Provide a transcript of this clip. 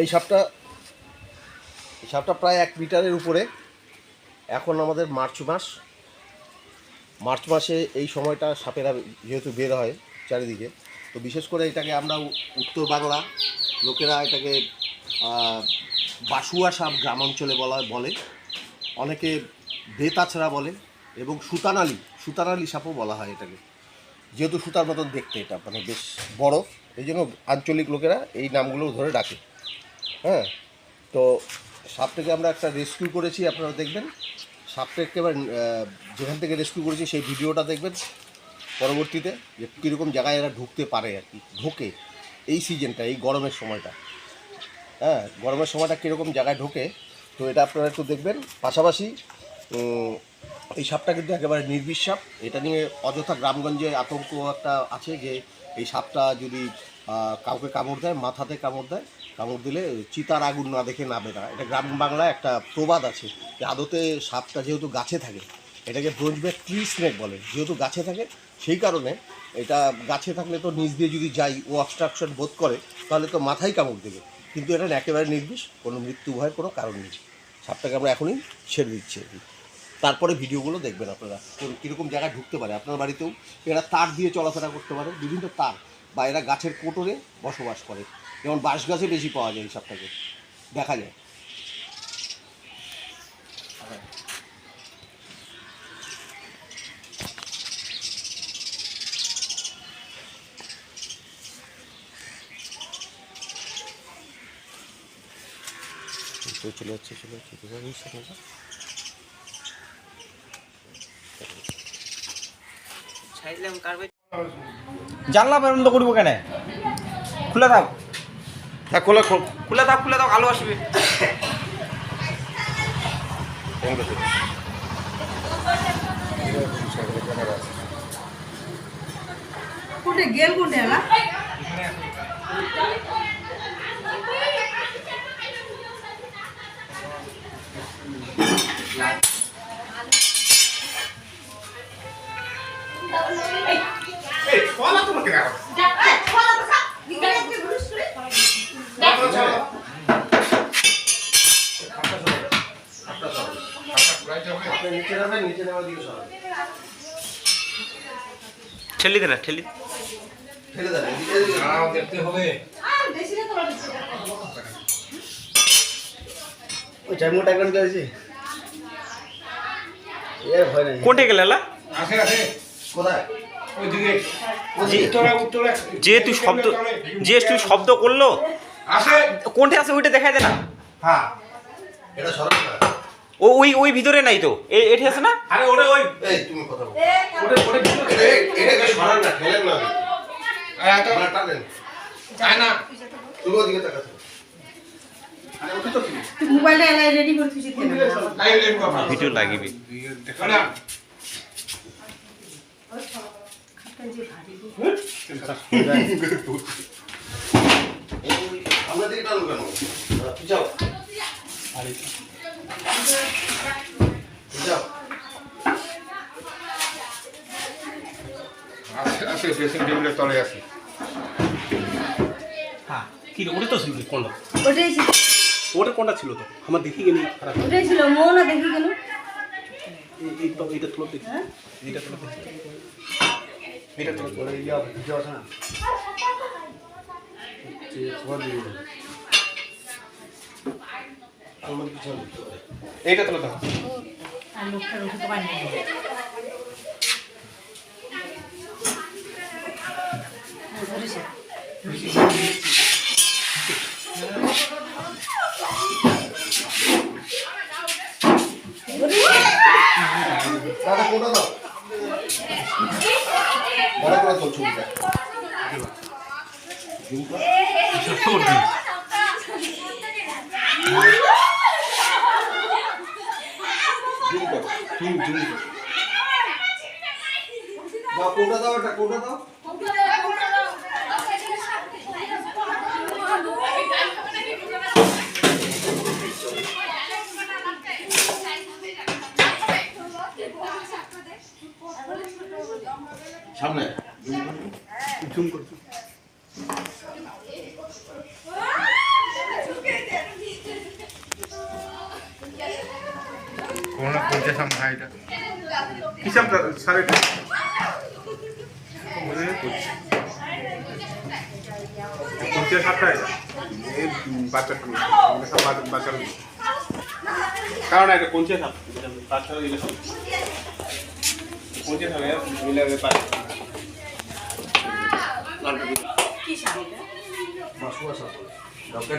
এই সাপটা এই সাপটা প্রায় এক মিটারের উপরে। এখন আমাদের মার্চ মাস। মার্চ মাসে এই সময়টা সাপেরা যেহেতু বের হয় চারিদিকে, তো বিশেষ করে এটাকে আমরা উত্তর বাংলা লোকেরা এটাকে বাসুয়া সাপ গ্রাম অঞ্চলে বলা, বলে। অনেকে বেতাছড়া বলে এবং সুতানালি সুতানালি সাপও বলা হয় এটাকে। যেহেতু সুতার মতন দেখতে এটা মানে বেশ বড়, এই জন্য আঞ্চলিক লোকেরা এই নামগুলো ধরে ডাকে। হ্যাঁ তো সাপটাকে আমরা একটা রেস্কিউ করেছি, আপনারা দেখবেন। সাপটা একেবারে যেখান থেকে রেস্কিউ করেছি, সেই ভিডিওটা দেখবেন পরবর্তীতে, যে কীরকম জায়গায় এরা ঢুকতে পারে আর কি, ঢোকে এই সিজনটা এই গরমের সময়টা। হ্যাঁ গরমের সময়টা কীরকম জায়গায় ঢোকে, তো এটা আপনারা একটু দেখবেন। পাশাপাশি এই সাপটা কিন্তু একেবারে নির্বিষ সাপ। এটা নিয়ে অযথা গ্রামগঞ্জে আতঙ্ক একটা আছে যে, এই সাপটা যদি কাউকে কামড় দেয়, মাথাতে কামড় দেয় কামড় দিলে চিতার আগুন না দেখে না। এটা গ্রাম বাংলায় একটা প্রবাদ আছে যে আদতে সাপটা যেহেতু গাছে থাকে, এটাকে ব্রোঞ্জব্যাক ট্রি স্নেক বলে। যেহেতু গাছে থাকে, সেই কারণে এটা গাছে থাকলে তো নিচ দিয়ে যদি যাই, ও অবস্ট্রাকশন বোধ করে, তাহলে তো মাথায় কামড় দেবে। কিন্তু এটা একেবারে নির্বিষ, কোনো মৃত্যু ভয়ের কোনো কারণ নেই। সাপটাকে আমরা এখনই ছেড়ে দিচ্ছি। তারপরে ভিডিওগুলো দেখবেন আপনারা, কোন কীরকম জায়গায় ঢুকতে পারে। আপনার বাড়িতেও এরা তার দিয়ে চলাফেরা করতে পারে, বিভিন্ন তার, বা এরা গাছের কোটরে বসবাস করে। যেমন বাঁশ গাছে বেশি পাওয়া যায় এই সাপটাকে দেখা যায়। চলে যাচ্ছে চলে যাচ্ছে? জানলা বন্ধ করব কেন? খুলে দাও। হ্যাঁ খোলা খোল খুলে দাও খুলে দাও আলো আসবে कुठे गेल कुठे याला আপনি নিচে নিচে নামার দিকে সরাবেন ঠেলি দে না ঠেলি। দেখতে হবে। ওই একবার দিয়েছি? এর ভয় নেই। আছে আছে কোথায়? যে তুই শব্দ যে তুই শব্দ করল আছে কোনটা আছে ওইটা দেখাই দে না। হ্যাঁ। এটা সরাবে না ও ওই ওই ভিতরে নাই তো। এটি আছে না? আরে ওরে ওই এই তুমি কথা বলো। ওটা ওটা ভিতরে এটাকে সরান না ফেলেন না। আরে আটা আটা দেন যায় না। তুমি ওদিকে তাকাও আমরা। আছে ড্রেসিং টেবিলের তলে আছে হ্যাঁ কি ওটা তো ছিল কোনটা? ওটাই ছিল। ওটা কোনটা ছিল তো? আমার দেখি গেলি খারাপ ওটাই ছিল মৌনা দেখি গেল। এই- এই তো এইটা তুলো দেখি। হ্যাঁ? এইটা তুলো দেখি। এইটা তুলো। ওরে ইয়া পিছাও আছে না আমার পিছনে এইটা তুলো। হ্যাঁ, ধরেছে। দাদা কোনটা দাও বড় করে তোর ছবিটা জুম কর। জুম কর জুম কর দাও কোনটা দাও? দাও সামনে জুম করো কোনো পঞ্চাশ আম ভাই এটা। হিসাব স্যার এটা। পঞ্চাশ সাতটা এটা। বাচ্চা সব বাচ্চার কারণ এটা পঞ্চাশ সাত বাচ্চা পঞ্চাশ হবে মিলে পাঁচ কি শাড়ি মাসুমা সাপ। ডক্টর